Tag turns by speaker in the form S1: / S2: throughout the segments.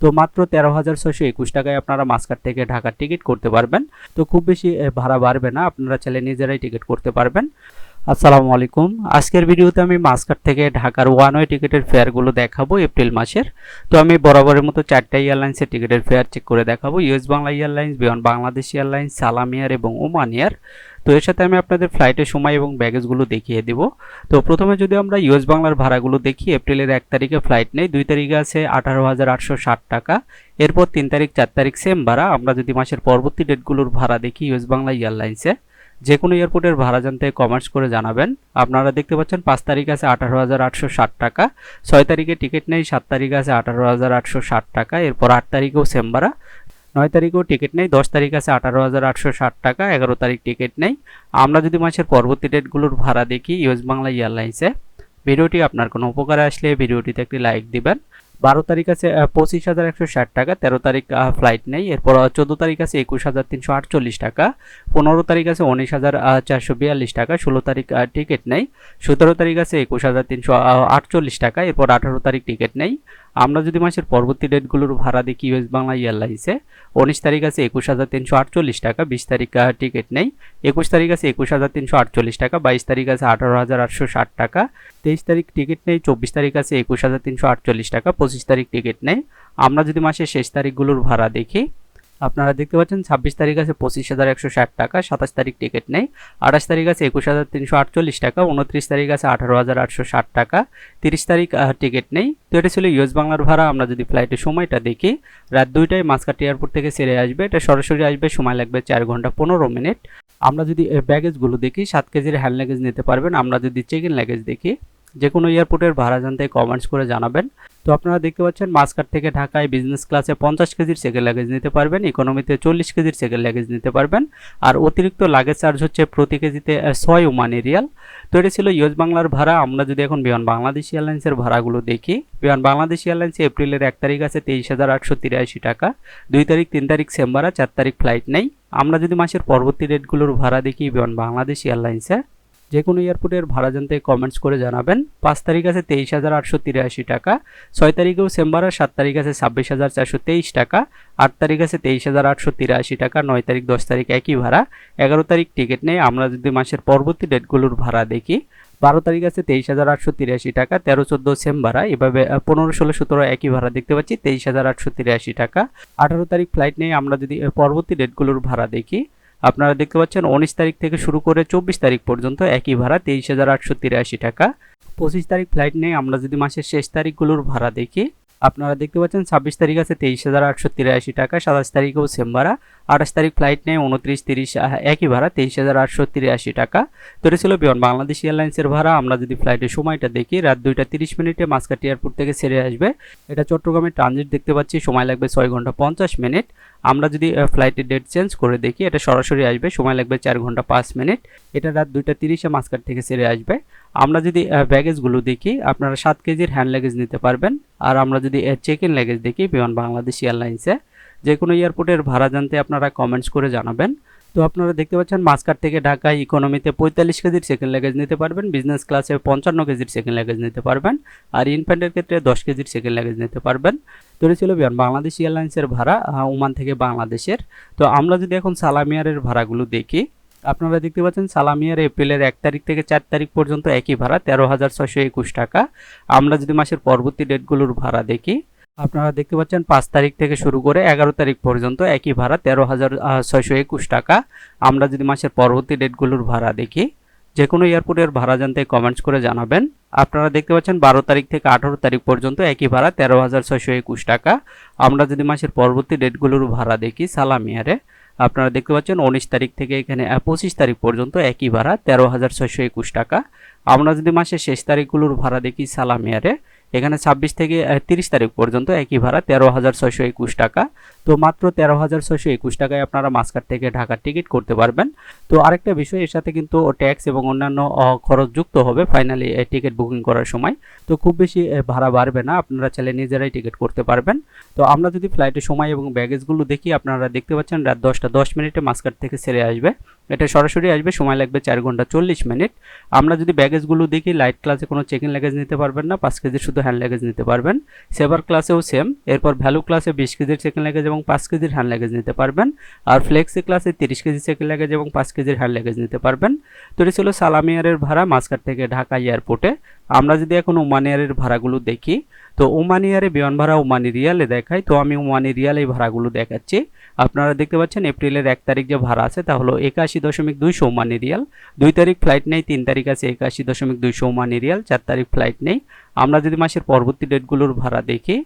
S1: তো মাত্র তেরো হাজার ছয়শো একুশ টাকায় আপনারা মাসকাট থেকে ঢাকার টিকিট করতে পারবেন। তো খুব বেশি ভাড়া বাড়বে না, আপনারা চাইলে নিজেরাই টিকিট করতে পারবেন। আসসালামু আলাইকুম। আজকের ভিডিওতে আমি মাসকাট থেকে ঢাকার ওয়ান ওয়ে টিকিটের ফেয়ারগুলো দেখাবো এপ্রিল মাসের। তো আমি বরাবরের মতো চারটা এয়ারলাইন্সের টিকিটের ফেয়ার চেক করে দেখাবো। ইউএস বাংলা এয়ারলাইন্স বিয়ন বাংলাদেশ এয়ারলাইন্স, সালাম এয়ার এবং ওমান এয়ার। তো এর সাথে আমি আপনাদের ফ্লাইটের সময় এবং ব্যাগেজগুলো দেখিয়ে দেব। তো প্রথমে যদি আমরা ইউএস বাংলার ভাড়াগুলো দেখি এপ্রিলের এক তারিখে ফ্লাইট নেই, দুই তারিখে আছে আঠারো হাজার আটশো ষাট টাকা। এরপর তিন তারিখ, চার তারিখ সেম ভাড়া। আমরা যদি মাসের পরবর্তী ডেটগুলোর ভাড়া দেখি ইউএস বাংলা এয়ারলাইন্সে যে কোনো এয়ারপোর্টের ভাড়া জানতে কমার্স করে জানাবেন। আপনারা দেখতে পাচ্ছেন পাঁচ তারিখ আছে আঠারো হাজার আটশো ষাট টাকা, ছয় তারিখে টিকিট নেই, সাত তারিখ আছে আঠারো হাজার আটশো ষাট টাকা, এরপর আট তারিখেও সেম ভাড়া। নয় তারিখেও টিকিট নেই, দশ তারিখ আছে আঠারো হাজার আটশো ষাট টাকা, এগারো তারিখ টিকিট নেই। আমরা যদি মাসের পরবর্তী ডেটগুলোর ভাড়া দেখি ইউএস বাংলা এয়ারলাইন্সে ভিডিওটি আপনার কোনো উপকারে আসলে ভিডিওটিতে একটি লাইক দিবেন। বারো তারিখ আছে পঁচিশ হাজার একশো ষাট টাকা, তেরো তারিখ ফ্লাইট নেই, এরপর চোদ্দ তারিখ আছে একুশ হাজার তিনশো আটচল্লিশ টাকা, পনেরো তারিখ আছে উনিশ হাজার চারশো বিয়াল্লিশ টাকা, ষোলো তারিখ টিকিট নেই, সতেরো তারিখ আছে একুশ হাজার তিনশো আটচল্লিশ টাকা, এরপর আঠারো তারিখ টিকিট নেই। আমরা যদি মাসের পরবর্তী ডেটগুলোর ভাড়া দেখি ইউএস বাংলা এয়ারলাইন্সে উনিশ তারিখ আছে একুশ হাজার তিনশো আটচল্লিশ টাকা, বিশ তারিখ টিকিট নেই, একুশ তারিখ আছে একুশ হাজার তিনশো আটচল্লিশ টাকা, বাইশ তারিখ আছে আঠারো হাজার আটশো ষাট টাকা, তেইশ তারিখ টিকিট নেই, চব্বিশ তারিখ আছে একুশ হাজার তিনশো আটচল্লিশ টাকা, পঁচিশ তারিখ টিকিট নেই। আমরা যদি মাসের শেষ তারিখগুলোর ভাড়া দেখি, আপনারা দেখতে পাচ্ছেন ছাব্বিশ তারিখ আছে পঁচিশ হাজার একশো ষাট টাকা, সাতাশ তারিখ টিকিট নেই। আঠাশ তারিখ আছে একুশ হাজার তিনশো আটচল্লিশ টাকা, উনত্রিশ তারিখ আছে আঠারো হাজার আটশো ষাট টাকা, তিরিশ তারিখ টিকিট নেই। তো এটা ছিল ইউএস বাংলার ভাড়া, আমরা যদি ফ্লাইটের সময়টা দেখি, রাত দুইটায় মাসকাট এয়ারপোর্ট থেকে ছেড়ে আসবে, এটা সরাসরি আসবে, সময় লাগবে চার ঘণ্টা পনেরো মিনিট। আমরা যদি ব্যাগেজগুলো দেখি, সাত কেজির হ্যান্ড লাগেজ নিতে পারবেন, আমরা যদি চেক ইন লাগেজ দেখি যে কোনো এয়ারপোর্টের ভাড়া জানতে কমেন্টস করে জানাবেন। তো আপনারা দেখতে পাচ্ছেন, মাসকাট থেকে ঢাকায় বিজনেস ক্লাসে পঞ্চাশ কেজির সেকেন্ড লাগেজ নিতে পারবেন ইকোনমিতে চল্লিশ কেজির সেকেন্ড লাগেজ নিতে পারবেন, আর অতিরিক্ত লাগেজ চার্জ হচ্ছে প্রতি কেজিতে ছয় ওমানি রিয়াল তো এটা ছিল ইউএস বাংলার ভাড়া, আমরা যদি এখন বিমান বাংলাদেশ এয়ারলাইন্সের ভাড়াগুলো দেখি বিমান বাংলাদেশ এয়ারলাইন্সে এপ্রিলের এক তারিখ আছে তেইশ হাজার আটশো তিরাশি টাকা, দুই তারিখ, তিন তারিখ সেম চার তারিখ ফ্লাইট নেই। আমরা যদি মাসের পরবর্তী ডেটগুলোর ভাড়া দেখি বিমান বাংলাদেশ এয়ারলাইন্সে যে কোনো এয়ারপোর্টের ভাড়া জানতে কমেন্টস করে জানাবেন। পাঁচ তারিখ আছে তেইশ হাজার আটশো তিরাশি টাকা, ছয় তারিখেও সেম ভাড়া সাত তারিখ আছে ছাব্বিশ হাজার চারশো তেইশ টাকা, আট তারিখ আছে তেইশ হাজার আটশো তিরাশি টাকা, নয় তারিখ, দশ তারিখ একই ভাড়া। এগারো তারিখ টিকিট নেই, আমরা যদি মাসের পরবর্তী ডেটগুলোর ভাড়া দেখি, বারো তারিখ আছে তেইশ হাজার আটশো তিরাশি টাকা, তেরো, চোদ্দ সেম ভাড়া এভাবে পনেরো, ষোলো, সতেরো একই ভাড়া দেখতে পাচ্ছি, তেইশ হাজার আটশো তিরাশি টাকা। আঠারো তারিখ ফ্লাইট নেই, আমরা যদি পরবর্তী ডেটগুলোর ভাড়া দেখি আপনারা দেখতে পাচ্ছেন উনিশ তারিখ থেকে শুরু করে চব্বিশ তারিখ পর্যন্ত একই ভাড়া তেইশ হাজার আটশো তিরাশি টাকা। পঁচিশ তারিখ ফ্লাইট নেই, আমরা যদি মাসের শেষ তারিখগুলোর ভাড়া দেখি আপনারা দেখতে পাচ্ছেন, ছাব্বিশ তারিখ আছে তেইশ হাজার আটশো তিরাশি টাকা, সাতাশ তারিখেও সেম ভাড়া আঠাশ তারিখ ফ্লাইট নেই উনত্রিশ তিরিশ একই ভাড়া তেইশ হাজার আটশো তিরাশি টাকা। তো এটা ছিল বিমান, বাংলাদেশ এয়ারলাইন্সের ভাড়া। আমরা যদি ফ্লাইটের সময়টা দেখি, রাত দুইটা তিরিশ মিনিটে মাসকাটি এয়ারপোর্ট থেকে ছেড়ে আসবে। এটা চট্টগ্রামের ট্রানজিট দেখতে পাচ্ছি, সময় লাগবে ছয় ঘণ্টা পঞ্চাশ মিনিট। আমরা যদি ফ্লাইটের ডেট চেঞ্জ করে দেখি, এটা সরাসরি আসবে, সময় লাগবে চার ঘণ্টা পাঁচ মিনিট। এটা রাত দুইটা তিরিশে মাসকাট থেকে ছেড়ে আসবে। আমরা যদি ব্যাগেজগুলো দেখি, আপনারা সাত কেজির হ্যান্ড লাগেজ নিতে পারবেন। আর আমরা যদি চেক ইন লাগেজ দেখি, বিমান বাংলাদেশ এয়ারলাইন্সে যে কোনো এয়ারপোর্টের ভাড়া জানতে আপনারা কমেন্টস করে জানাবেন। তো আপনারা দেখতে পাচ্ছেন মাসকাট থেকে ঢাকায় ইকোনমিতে পঁয়তাল্লিশ কেজির সেকেন্ড লাগেজ নিতে পারবেন বিজনেস ক্লাসে পঞ্চান্ন কেজির সেকেন্ড লাগেজ নিতে পারবেন, আর ইনফ্যান্টের ক্ষেত্রে দশ কেজির সেকেন্ড লাগেজ নিতে পারবেন। তো ছিল বিমান বাংলাদেশ এয়ারলাইন্সের ভাড়া ওমান থেকে বাংলাদেশের। তো আমরা যদি এখন সালামিয়ারের ভাড়াগুলো দেখি আপনারা দেখতে পাচ্ছেন সালামিয়ার এপ্রিলের এক তারিখ থেকে চার তারিখ পর্যন্ত একই ভাড়া, তেরো হাজার ছশো একুশ টাকা। আমরা যদি মাসের পরবর্তী ডেটগুলোর ভাড়া দেখি, আপনারা দেখতে পাচ্ছেন পাঁচ তারিখ থেকে শুরু করে এগারো তারিখ পর্যন্ত একই ভাড়া, তেরো হাজার ছয়শো একুশ টাকা। আমরা যদি মাসের পরবর্তী ডেটগুলোর ভাড়া দেখি যে কোনো এয়ারপোর্টের ভাড়া জানতে কমেন্টস করে জানাবেন। আপনারা দেখতে পাচ্ছেন বারো তারিখ থেকে আঠারো তারিখ পর্যন্ত একই ভাড়া, তেরো হাজার ছয়শো একুশ টাকা। আমরা যদি মাসের পরবর্তী ডেটগুলোর ভাড়া দেখি সালামিয়ারে আপনারা দেখতে পাচ্ছেন উনিশ তারিখ থেকে এখানে পঁচিশ তারিখ পর্যন্ত একই ভাড়া, তেরো হাজার ছয়শো একুশ টাকা। আমরা যদি মাসের শেষ তারিখগুলোর ভাড়া দেখি সালামিয়ারে, এখানে ছাব্বিশ থেকে তিরিশ তারিখ পর্যন্ত একই ভাড়া, তেরো হাজার ছয়শো একুশ টাকা। তো মাত্র তেরো হাজার ছয়শো একুশ টাকায় আপনারা মাস্কাট থেকে ঢাকার টিকিট করতে পারবেন। তো আরেকটা বিষয়, এর সাথে কিন্তু ট্যাক্স এবং অন্যান্য খরচ যুক্ত হবে ফাইনালি টিকিট বুকিং করার সময়। তো খুব বেশি ভাড়া বাড়বে না, আপনারা চাইলে নিজেরাই টিকিট করতে পারবেন। তো আমরা যদি ফ্লাইটের সময় এবং ব্যাগেজগুলো দেখি, আপনারা দেখতে পাচ্ছেন রাত দশটা দশ মিনিটে মাস্কাট থেকে ছেড়ে আসবে। এটা সরাসরি আসবে, সময় লাগবে চার ঘণ্টা চল্লিশ মিনিট। আমরা যদি ব্যাগেজগুলো দেখি, লাইট ক্লাসে কোনো চেকিং লাগেজ নিতে পারবেন না, পাঁচ কেজির শুধু হ্যান্ড লাগেজ নিতে পারবেন। সেভার ক্লাসেও সেম, এরপর ভ্যালু ক্লাসে বিশ কেজির চেকিং লাগেজ এবং পাঁচ কেজির হ্যান্ড লাগেজ নিতে পারবেন। আর ফ্লেক্সি ক্লাসে তিরিশ কেজি চেকিং লাগেজ এবং পাঁচ কেজির হ্যান্ড লাগেজ নিতে পারবেন। তো এটি ছিল সালাম এয়ারের ভাড়া মাস্কাট থেকে ঢাকা এয়ারপোর্টে আমরা যদি এখন ওমান এয়ারের ভাড়াগুলো দেখি, তো ওমান এয়ারে বিমান ভাড়া ওমানি রিয়ালে দেখায় তো আমি ওমানি রিয়াল এই ভাড়াগুলো দেখাচ্ছি। আপনারা দেখতে পাচ্ছেন এপ্রিলের এক তারিখ যে ভাড়া আছে, তা হলো একাশি দশমিক দুইশো ওমানি রিয়াল। দুই তারিখ ফ্লাইট নেই, তিন তারিখ আছে একাশি দশমিক দুইশো ওমানি রিয়াল, চার তারিখ ফ্লাইট নেই। আমরা যদি মাসের পরবর্তী ডেটগুলোর ভাড়া দেখি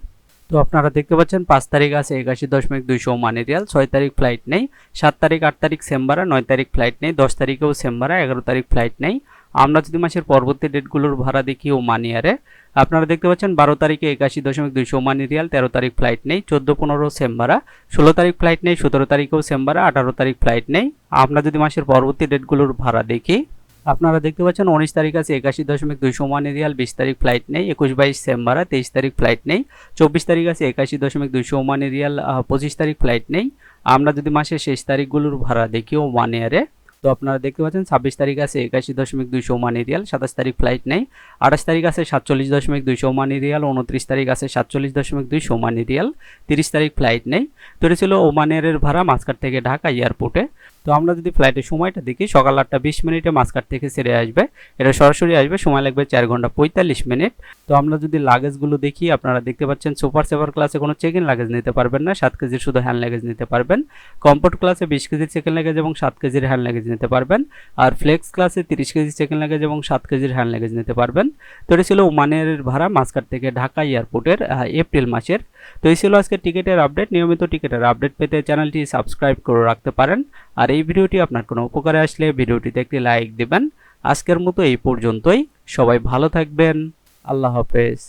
S1: তো আপনারা দেখতে পাচ্ছেন, পাঁচ তারিখ আছে একাশি দশমিক দুইশো ওমানি রিয়াল ছয় তারিখ ফ্লাইট নেই, সাত তারিখ, আট তারিখ সেম্বারা নয় তারিখ ফ্লাইট নেই, দশ তারিখেও সেম্বারা এগারো তারিখ ফ্লাইট নেই। আমরা যদি মাসের পরবর্তী ডেটগুলোর ভাড়া দেখি ওমান ইয়ারে আপনারা দেখতে পাচ্ছেন, বারো তারিখে একাশি দশমিক দুইশো ওমানি রিয়াল তেরো তারিখ ফ্লাইট নেই, চোদ্দ পনেরো সেম্বারা ষোলো তারিখ ফ্লাইট নেই, সতেরো তারিখেও সেম্বারা আঠারো তারিখ ফ্লাইট নেই। আমরা যদি মাসের পরবর্তী ডেটগুলোর ভাড়া দেখি আপনারা দেখতে পাচ্ছেন উনিশ তারিখ আছে একাশি দশমিক দুই ওমানি রিয়াল বিশ তারিখ ফ্লাইট নেই, একুশ বাইশ সেম্বারা তেইশ তারিখ ফ্লাইট নেই, চব্বিশ তারিখ আছে একাশি দশমিক দুইশো ওমানি রিয়াল পঁচিশ তারিখ ফ্লাইট নেই। আমরা যদি মাসের শেষ তারিখগুলোর ভাড়া দেখি ওমান ইয়ারে তো আপনারা দেখতে পাচ্ছেন ছাব্বিশ তারিখ আছে একাশি দশমিক দুইশো ওমানি রিয়াল সাতাশ তারিখ ফ্লাইট নেই, আঠাশ তারিখ আছে সাতচল্লিশ দশমিক দুইশো ওমানি রিয়াল উনত্রিশ তারিখ আছে সাতচল্লিশ দশমিক দুইশো ওমানি রিয়াল তিরিশ তারিখ ফ্লাইট নেই। তো এটা ছিল ওমান এয়ারের ভাড়া মাস্কাট থেকে ঢাকা এয়ারপোর্টে। তো আমরা যদি ফ্লাইটের সময়টা দেখি, সকাল আটটা বিশ মিনিটে মাস্কাট থেকে ছেড়ে আসবে। এটা সরাসরি আসবে, সময় লাগবে চার ঘণ্টা পঁয়তাল্লিশ মিনিট। তো আমরা যদি লাগেজগুলো দেখি, আপনারা দেখতে পাচ্ছেন সুপার সেভার ক্লাসে কোনো চেক ইন লাগেজ নিতে পারবেন না, সাত কেজির শুধু হ্যান্ড লাগেজ নিতে পারবেন। কমফোর্ট ক্লাসে বিশ কেজির চেক ইন লাগেজ এবং সাত কেজির হ্যান্ড লাগেজ নিতে পারবেন। আর ফ্লেক্স ক্লাসে তিরিশ কেজি চেক ইন লাগেজ এবং সাত কেজির হ্যান্ড লাগেজ নিতে পারবেন। তো এটা ছিল ওমানের ভাড়া মাস্কাট থেকে ঢাকা এয়ারপোর্টের এপ্রিল মাসের। তো এই ছিল আজকে টিকিটের আপডেট নিয়মিত টিকিটের আপডেট পেতে চ্যানেলটি সাবস্ক্রাইব করে রাখতে পারেন। আর এই ভিডিওটি আপনার কোনো উপকারে আসলে ভিডিওটিতে একটি লাইক দেবেন। আজকের মতো এই পর্যন্তই। সবাই ভালো থাকবেন। আল্লাহ হাফেজ।